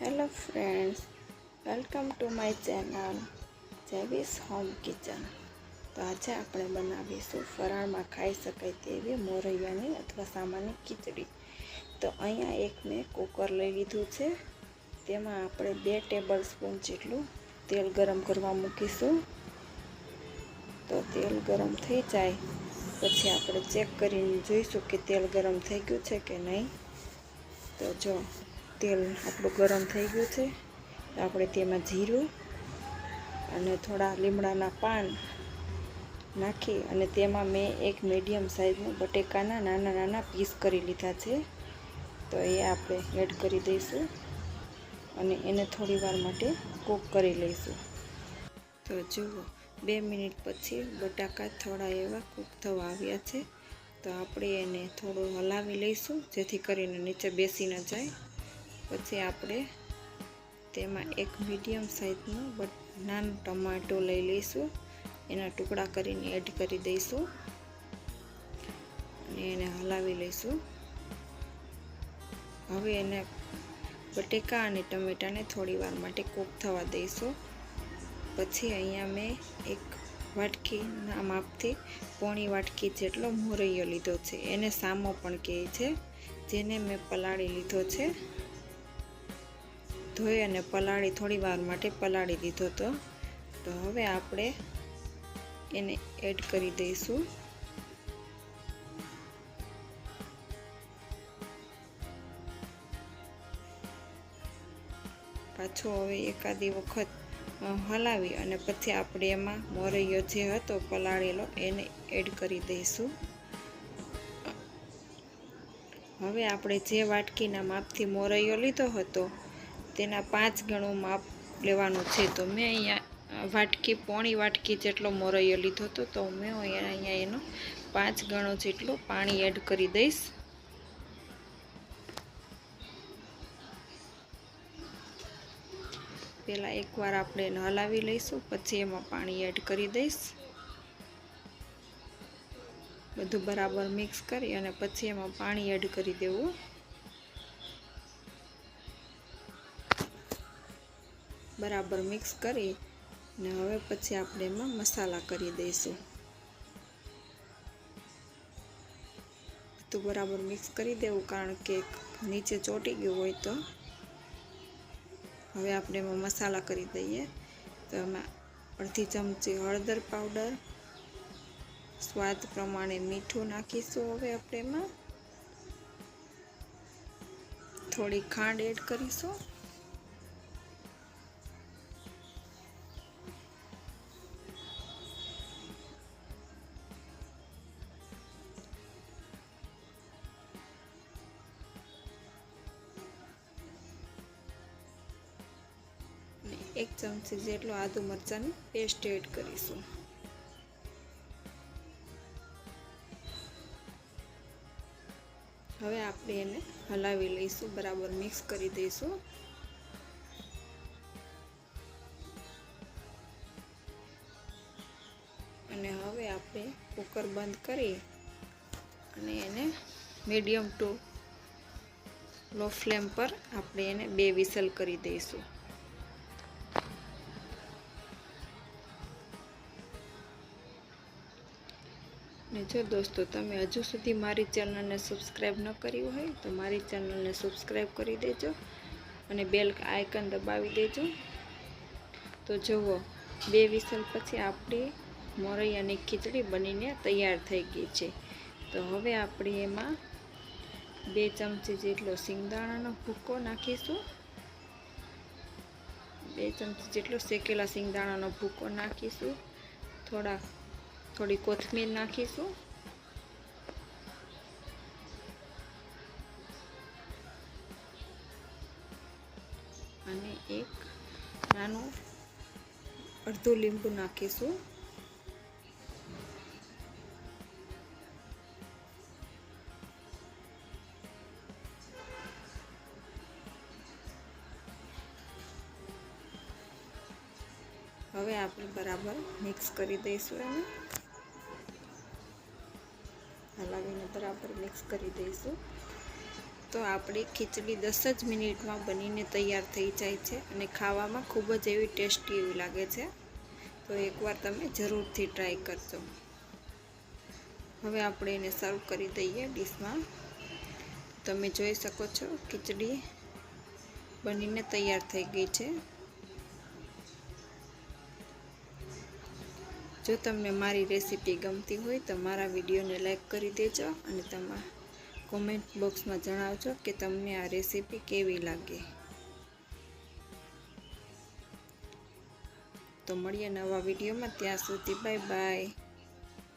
Hello friends welcome to my channel જેવીસ home kitchen તો આજે આપણે બનાવીશું, ફરાળમાં ખાઈ શકાય તેવી મોરૈયાની અથવા સામાન્ય ખીચડી. તો અહીંયા એક મેં કુકર લઈ લીધું છે. તેમાં આપણે બે ટેબલ સ્પૂન જેટલું તેલ ગરમ કરવા મૂકીશું. તો તેલ ગરમ થઈ જાય. પછી આપણે ચેક કરીને જોઈશું કે તેલ ગરમ થઈ ગયું છે કે નહીં. તો જો તેલ આપણું ગરમ થઈ ગયું છે. આપણે તેમાં જીરું અને થોડા લીમડાના પાન નાખી અને તેમાં મેં એક મીડિયમ સાઇઝનું બટેકાના નાના નાના પીસ કરી લીધા છે. તો એ આપણે એડ કરી દઈશું અને એને થોડી વાર માટે કૂક કરી લઈશું. તો જુઓ, બે મિનિટ પછી બટાકા થોડા એવા કૂક થવા આવ્યા છે. તો આપણે એને થોડું હલાવી લઈશું જેથી કરીને નીચે બેસી ન જાય. પછી આપણે તેમાં એક મીડિયમ સાઇઝનું બટ નાનું ટમાટો લઈ લઈશું. એના ટુકડા કરીને એડ કરી દઈશું. અને એને હલાવી લઈશું. હવે એને બટેકા અને ટમેટાને થોડી વાર માટે કૂક થવા દઈશું. પછી અહીંયા મેં એક વાટકીના માપથી પોણી વાટકી જેટલો મોરૈયો લીધો છે. એને સામો પણ કહે છે. જેને મેં પલાળી લીધો છે. ધોઈ અને પલાળી થોડી વાર માટે પલાળી દીધો હતો તો હવે આપણે એને એડ કરી દઈશું. પાછો હવે એકાદી વખત હલાવી અને પછી આપણે એમાં મોરૈયો જે હતો પલાળેલો એને એડ કરી દઈશું. હવે આપણે જે વાટકીના માપથી મોરૈયો લીધો હતો તેના પાંચ ગણું માપ લેવાનું છે. તો મેં અહીંયા વાટકી, પોણી વાટકી જેટલો મોરૈયો લીધો હતો. તો મેં અહીંયા એનો પાંચ ગણો જેટલું પાણી એડ કરી દઈશ. પહેલાં એકવાર આપણે એને હલાવી લઈશું, પછી એમાં પાણી એડ કરી દઈશ. બધું બરાબર મિક્સ કરી અને પછી એમાં પાણી એડ કરી દેવું. બરાબર મિક્સ કરી ને હવે પછી આપણે એમાં મસાલા કરી દઈશું. બધું બરાબર મિક્સ કરી દેવું કારણ કે નીચે ચોટી ગયું હોય તો. હવે આપણે એમાં મસાલા કરી દઈએ. તો એમાં અડધી ચમચી હળદર પાવડર, સ્વાદ પ્રમાણે મીઠું નાખીશું હવે આપણે એમાં. થોડી ખાંડ એડ કરીશું. એક ચમચી જેટલો આદુ મરચાંની પેસ્ટ એડ કરીશું. હવે આપણે એને હલાવી લઈશું, બરાબર મિક્સ કરી દઈશું. અને હવે આપણે કુકર બંધ કરી અને એને મીડિયમ ટુ લો ફ્લેમ પર આપણે એને બે વિસલ કરી દઈશું. ને જો દોસ્તો, તમે હજુ સુધી મારી ચેનલને સબસ્ક્રાઈબ ન કર્યું હોય તો મારી ચેનલને સબસ્ક્રાઈબ કરી દેજો અને બેલ આઇકન દબાવી દેજો. તો જુઓ, બે વિસલ પછી આપણી મોરૈયાની ખીચડી બનીને તૈયાર થઈ ગઈ છે. તો હવે આપણે એમાં બે ચમચી જેટલો સિંગદાણાનો ભૂકો નાખીશું. બે ચમચી જેટલો શેકેલા સિંગદાણાનો ભૂકો નાખીશું. થોડા થોડી કોથમીર નાખીશું. અને એક નાનું અડધું લીંબુ નાખીશું. હવે આપણે બરાબર મિક્સ કરી દઈશું એને. બરાબર મિક્સ કરી દઈશું. તો આપણી ખીચડી દસ જ મિનિટમાં બનીને તૈયાર થઈ જાય છે અને ખાવામાં ખૂબ જ એવી ટેસ્ટી એવી લાગે છે. તો એકવાર તમે જરૂરથી ટ્રાય કરજો. હવે આપણે એને સર્વ કરી દઈએ ડીશમાં. તમે જોઈ શકો છો, ખીચડી બનીને તૈયાર થઈ ગઈ છે. જો તમને મારી રેસીપી ગમતી હોય તો મારા વિડીયોને લાઇક કરી દેજો અને તમારા કોમેન્ટ બોક્સમાં જણાવજો કે તમને આ રેસીપી કેવી લાગે. તો મળીએ નવા વિડીયોમાં. ત્યાં સુધી બાય બાય.